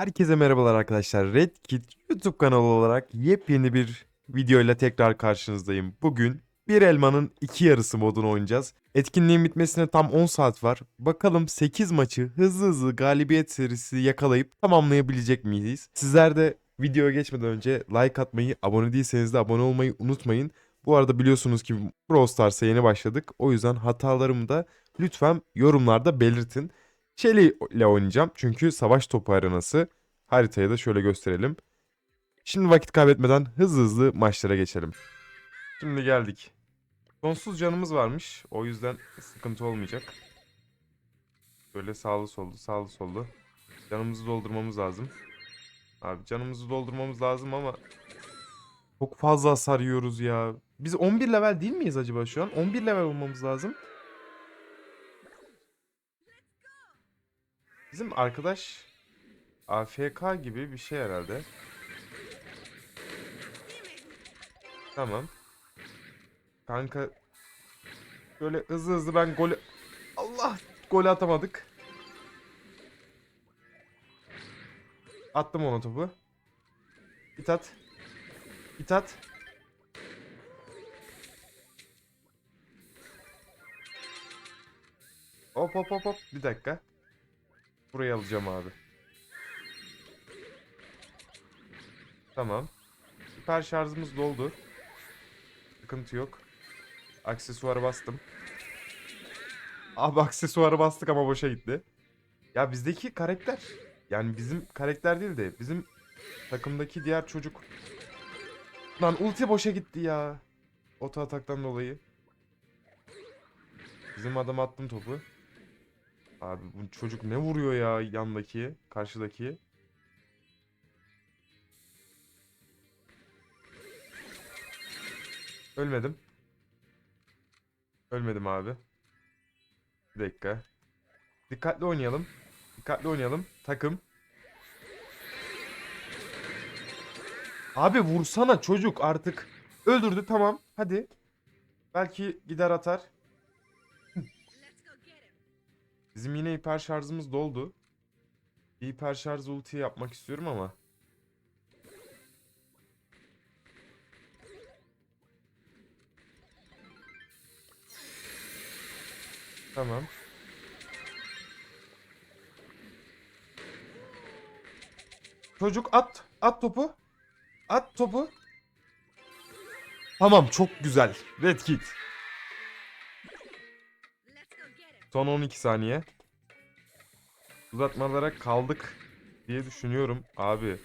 Herkese merhabalar arkadaşlar. Red Kit YouTube kanalı olarak yepyeni bir videoyla tekrar karşınızdayım. Bugün bir elmanın iki yarısı modunu oynayacağız. Etkinliğin bitmesine tam 10 saat var. Bakalım 8 maçı hızlı hızlı galibiyet serisi yakalayıp tamamlayabilecek miyiz? Sizler de videoya geçmeden önce like atmayı, abone değilseniz de abone olmayı unutmayın. Bu arada biliyorsunuz ki Brawl Stars'a yeni başladık. O yüzden hatalarımı da lütfen yorumlarda belirtin. Shelly ile oynayacağım çünkü savaş topu arenası. Haritayı da şöyle gösterelim. Şimdi vakit kaybetmeden hızlı hızlı maçlara geçelim. Şimdi geldik. Sonsuz canımız varmış. O yüzden sıkıntı olmayacak. Böyle sağlı sollu sağlı sollu. Canımızı doldurmamız lazım. Abi canımızı doldurmamız lazım ama çok fazla hasar yiyoruz ya. Biz 11 level değil miyiz acaba şu an? 11 level olmamız lazım. Bizim arkadaş AFK gibi bir şey herhalde. Tamam. Kanka böyle hızlı hızlı ben gol Allah gol atamadık. Attım ona topu. Git at. Git at. Hop hop hop hop. Bir dakika. Burayı alacağım abi. Tamam. Süper şarjımız doldu. Sıkıntı yok. Aksesuarı bastım. Abi aksesuarı bastık ama boşa gitti. Ya bizdeki karakter yani bizim karakter değil de bizim takımdaki diğer çocuk. Lan ulti boşa gitti ya. Oto ataktan dolayı. Bizim adam attım topu. Abi bu çocuk ne vuruyor ya yandaki, karşıdaki. Ölmedim. Ölmedim abi. Bir dakika. Dikkatli oynayalım. Dikkatli oynayalım. Takım. Abi vursana çocuk artık. Öldürdü tamam. Hadi. Belki gider atar. Bizim yine hiper şarjımız doldu. Bir hiper şarj ulti yapmak istiyorum ama. Tamam. Çocuk at. At topu. At topu. Tamam çok güzel. Red Kit. Son 12 saniye. Uzatmalara kaldık diye düşünüyorum. Abi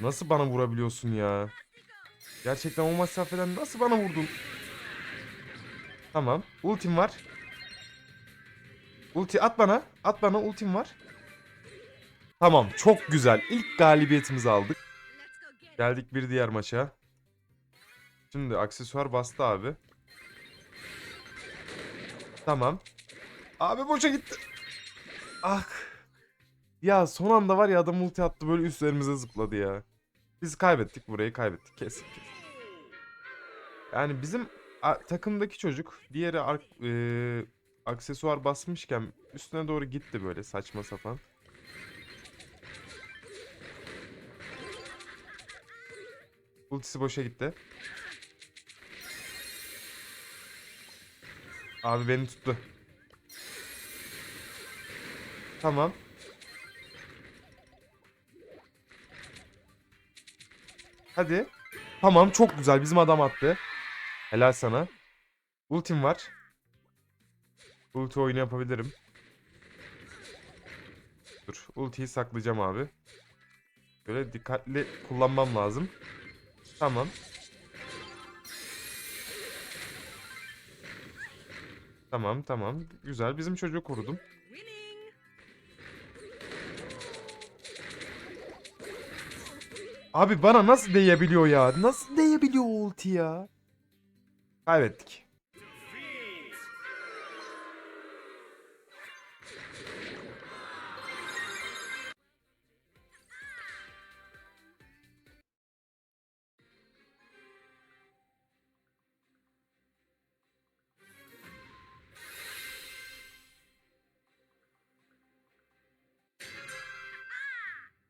nasıl bana vurabiliyorsun ya? Gerçekten o mesafeden nasıl bana vurdun? Tamam. Ultim var. Ulti at bana. At bana ultim var. Tamam çok güzel. İlk galibiyetimizi aldık. Geldik bir diğer maça. Şimdi aksesuar bastı abi. Tamam. Abi boşa gitti. Ah. Ya son anda var ya adam ulti attı böyle üstlerimize zıpladı ya. Biz kaybettik burayı kaybettik kesin. Yani bizim takımdaki çocuk diğeri e, aksesuar basmışken üstüne doğru gitti böyle saçma sapan. Ultisi boşa gitti. Abi beni tuttu. Tamam. Hadi. Tamam çok güzel. Bizim adam attı. Helal sana. Ultim var. Ulti oyunu yapabilirim. Dur. Ultiyi saklayacağım abi. Böyle dikkatli kullanmam lazım. Tamam. Tamam tamam. Güzel. Bizim çocuğu korudum. Abi bana nasıl değebiliyor ya? Nasıl değebiliyor ulti ya? Kaybettik.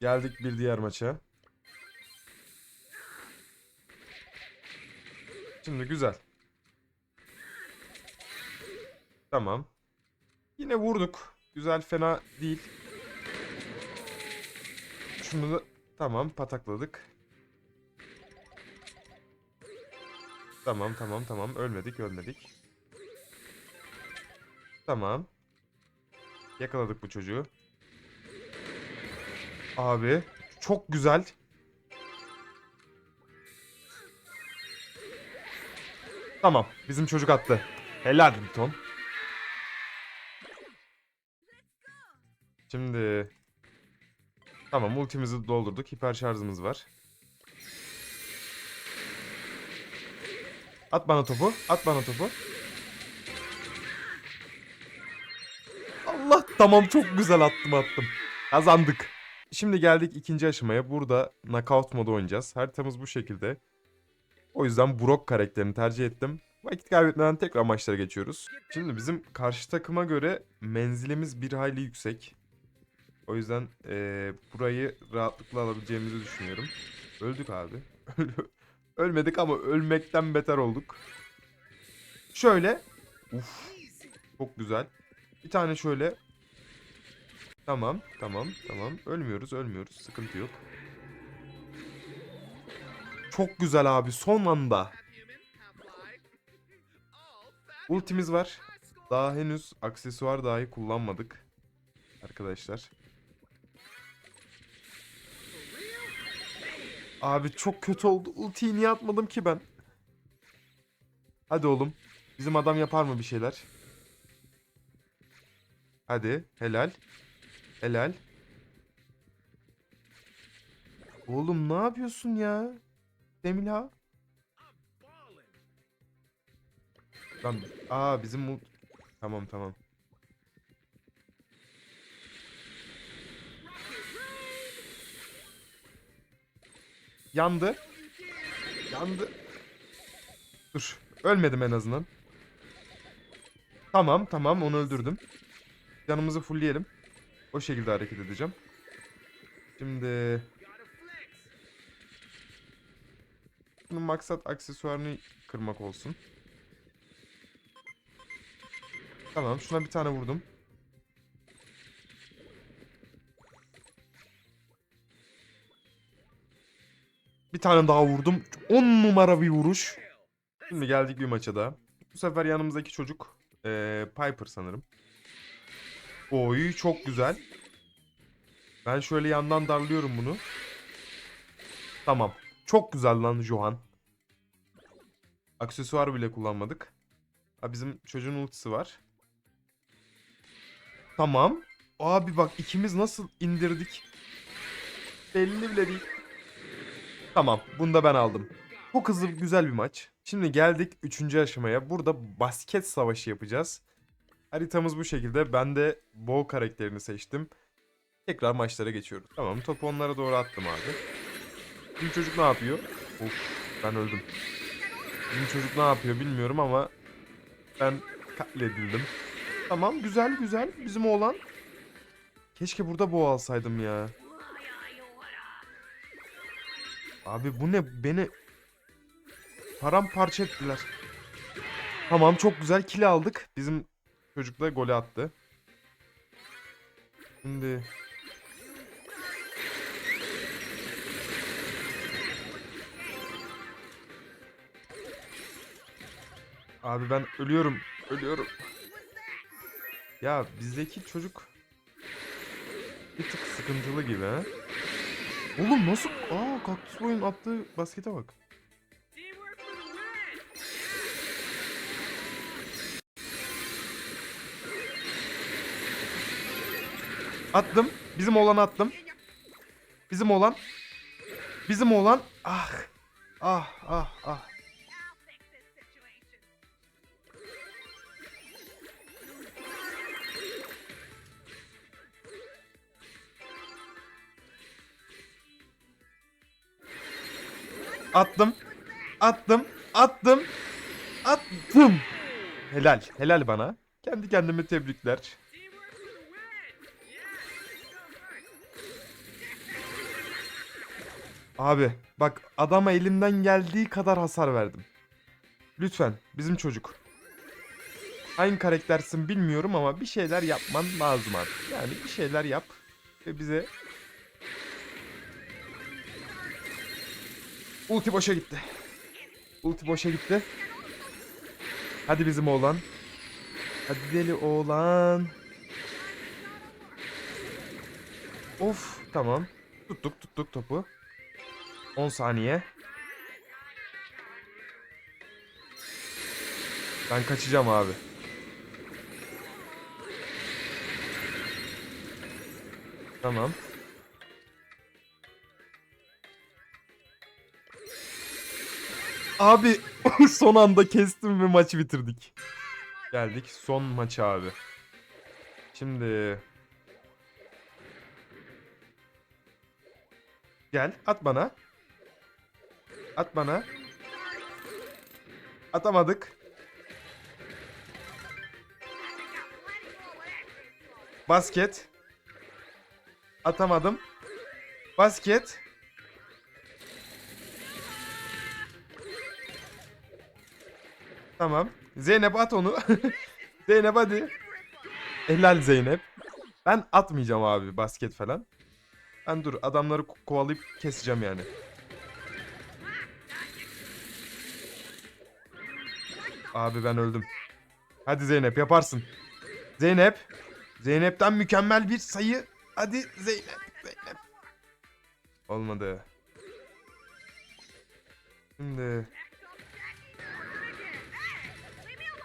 Geldik bir diğer maça. Şimdi güzel. Tamam. Yine vurduk. Güzel fena değil. Şunu da tamam patakladık. Tamam tamam tamam ölmedik ölmedik. Tamam. Yakaladık bu çocuğu. Abi çok güzel. Tamam bizim çocuk attı. Helal Tom. Şimdi Tamam ultimizi doldurduk. Hiper şarjımız var. At bana topu. At bana topu. Allah tamam çok güzel attım attım. Kazandık. Şimdi geldik ikinci aşamaya. Burada knockout modu oynayacağız. Haritamız bu şekilde. O yüzden Brock karakterini tercih ettim. Vakit kaybetmeden tekrar maçlara geçiyoruz. Şimdi bizim karşı takıma göre menzilimiz bir hayli yüksek. O yüzden eee, burayı rahatlıkla alabileceğimizi düşünüyorum. Öldük abi. Ölmedik ama ölmekten beter olduk. Şöyle. Uf. Çok güzel. Bir tane şöyle. Tamam, tamam, tamam. Ölmüyoruz, ölmüyoruz. Sıkıntı yok. Çok güzel abi. Son anda. Ultimiz var. Daha henüz aksesuar dahi kullanmadık. Arkadaşlar. Abi çok kötü oldu. Ultiyi niye atmadım ki ben? Hadi oğlum. Bizim adam yapar mı bir şeyler? Hadi. Helal. Helal. Oğlum ne yapıyorsun ya? Demila. Lan aa bizim mul- Tamam tamam. Yandı. Yandı. Dur. Ölmedim en azından. Tamam tamam onu öldürdüm. Canımızı fullleyelim. O şekilde hareket edeceğim. Şimdi... Bunun maksat aksesuarını kırmak olsun. Tamam şuna bir tane vurdum. Bir tane daha vurdum. 10 numara bir vuruş. Şimdi geldik bir maça daha. Bu sefer yanımızdaki çocuk eee, Piper sanırım. Oy çok güzel. Ben şöyle yandan darlıyorum bunu. Tamam. Çok güzel lan Johan. Aksesuar bile kullanmadık. Ha, bizim çocuğun ultisi var. Tamam. Abi bak ikimiz nasıl indirdik. Belli bile değil. Tamam. Bunu da ben aldım. Çok hızlı güzel bir maç. Şimdi geldik 3. aşamaya. Burada basket savaşı yapacağız. Haritamız bu şekilde. Ben de Bo karakterini seçtim. Tekrar maçlara geçiyoruz. Tamam topu onlara doğru attım abi. Bizim çocuk ne yapıyor? Of ben öldüm. Bizim çocuk ne yapıyor bilmiyorum ama ben katledildim. Tamam güzel güzel bizim oğlan. Keşke burada Bo alsaydım ya. Abi bu ne beni paramparça ettiler. Tamam çok güzel kill aldık. Bizim çocuk da golü attı. Şimdi Abi ben ölüyorum. Ölüyorum. Ya bizdeki çocuk bir tık sıkıntılı gibi ha. Oğlum nasıl? Aa kaktüs boyun attığı baskete bak. Attım. Bizim oğlanı attım. Bizim oğlan. Bizim oğlan. Ah. Ah ah ah. Attım. Attım. Attım. Attım. Helal. Helal bana. Kendi kendime tebrikler. Abi bak adama elimden geldiği kadar hasar verdim. Lütfen bizim çocuk. Hangi karaktersin bilmiyorum ama bir şeyler yapman lazım artık. Yani bir şeyler yap ve bize... Ulti boşa gitti. Ulti boşa gitti. Hadi bizim oğlan. Hadi deli oğlan. Of tamam. Tuttuk tuttuk topu. 10 saniye. Ben kaçacağım abi. Tamam. Abi son anda kestim ve maçı bitirdik. Geldik son maça abi. Şimdi Gel at bana. At bana. Atamadık. Basket. Atamadım. Basket. Tamam. Zeynep at onu. Zeynep hadi. Helal Zeynep. Ben atmayacağım abi basket falan. Ben dur adamları ko- kovalayıp keseceğim yani. Abi ben öldüm. Hadi Zeynep yaparsın. Zeynep. Zeynep'ten mükemmel bir sayı. Hadi Zeynep. Zeynep. Olmadı. Şimdi.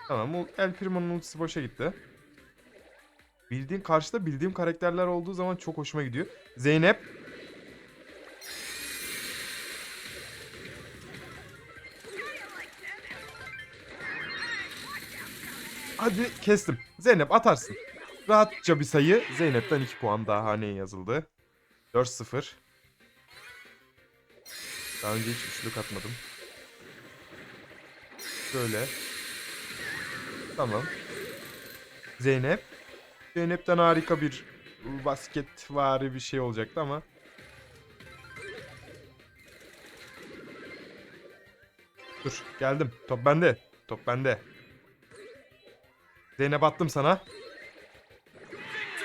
Tamam o El Primo'nun ultisi boşa gitti. Bildiğin karşıda bildiğim karakterler olduğu zaman çok hoşuma gidiyor. Zeynep. Hadi kestim. Zeynep atarsın. Rahatça bir sayı. Zeynep'ten 2 puan daha haneye yazıldı. 4-0. Daha önce hiç üçlük atmadım. Böyle. Tamam. Zeynep. Zeynep'ten harika bir basket vari bir şey olacaktı ama. Dur geldim. Top bende. Top bende. Zeynep attım sana.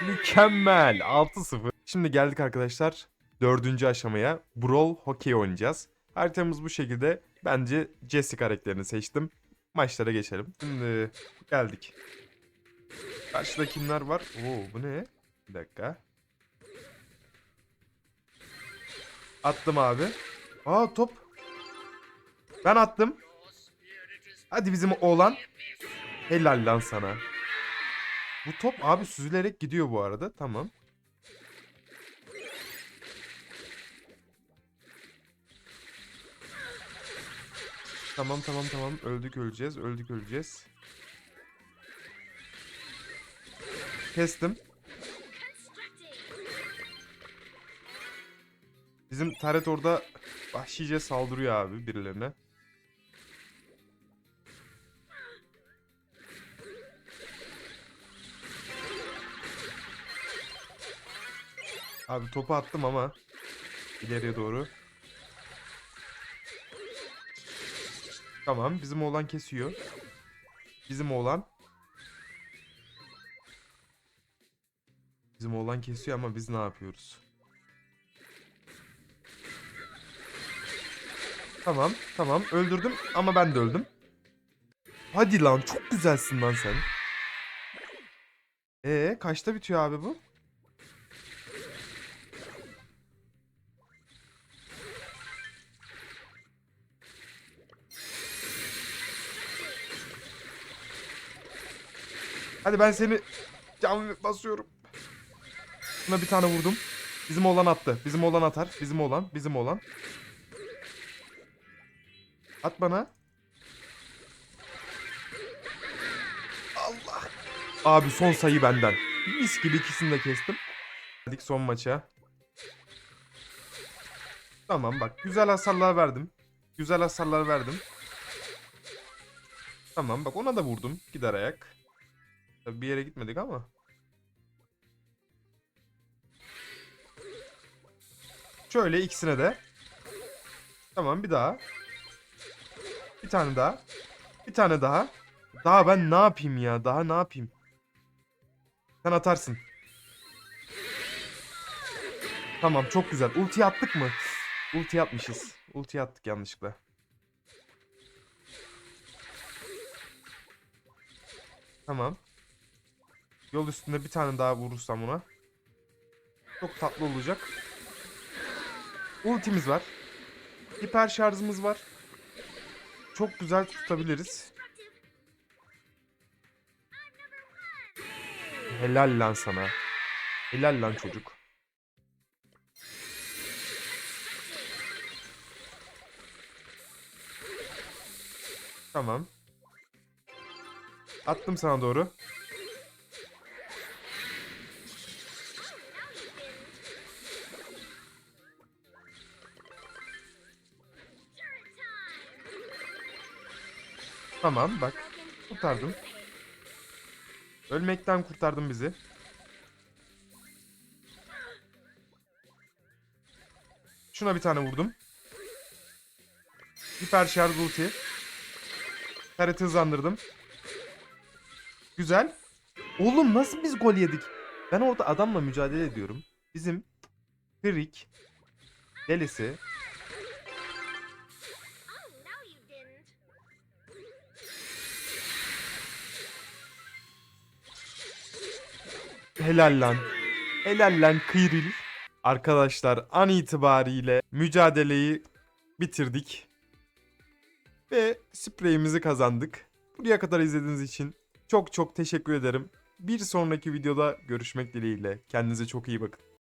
Mükemmel. 6-0. Şimdi geldik arkadaşlar. Dördüncü aşamaya. Brawl Hockey oynayacağız. Haritamız bu şekilde. Bence Jesse karakterini seçtim. Maçlara geçelim. Şimdi geldik. Karşıda kimler var? Oo bu ne? Bir dakika. Attım abi. Aa top. Ben attım. Hadi bizim oğlan. Helal lan sana. Bu top abi süzülerek gidiyor bu arada. Tamam. Tamam tamam tamam. Öldük öleceğiz. Öldük öleceğiz. Kestim. Bizim Taret orada vahşice saldırıyor abi birilerine. Abi topu attım ama ileriye doğru. Tamam bizim oğlan kesiyor. Bizim oğlan. Bizim oğlan kesiyor ama biz ne yapıyoruz? Tamam, tamam. Öldürdüm ama ben de öldüm. Hadi lan çok güzelsin lan sen. Ee kaçta bitiyor abi bu? Hadi ben seni cam basıyorum. Buna bir tane vurdum. Bizim oğlan attı. Bizim oğlan atar. Bizim oğlan. Bizim oğlan. At bana. Allah. Abi son sayı benden. Mis gibi ikisini de kestim. Geldik son maça. Tamam bak güzel hasarlar verdim. Güzel hasarlar verdim. Tamam bak ona da vurdum. Gider ayak. Tabii bir yere gitmedik ama. Şöyle ikisine de. Tamam bir daha. Bir tane daha. Bir tane daha. Daha ben ne yapayım ya? Daha ne yapayım? Sen atarsın. Tamam çok güzel. Ulti attık mı? Ulti atmışız. Ulti attık yanlışlıkla. Tamam. Yol üstünde bir tane daha vurursam ona. Çok tatlı olacak. Ultimiz var. Hiper şarjımız var. Çok güzel tutabiliriz. Helal lan sana. Helal lan çocuk. Tamam. Attım sana doğru. Tamam bak. Kurtardım. Ölmekten kurtardın bizi. Şuna bir tane vurdum. Hiper şarj ulti. Karate hızlandırdım. Güzel. Oğlum nasıl biz gol yedik? Ben orada adamla mücadele ediyorum. Bizim Krik delisi Helal lan. Helal lan Kıyril. Arkadaşlar an itibariyle mücadeleyi bitirdik. Ve spreyimizi kazandık. Buraya kadar izlediğiniz için çok çok teşekkür ederim. Bir sonraki videoda görüşmek dileğiyle. Kendinize çok iyi bakın.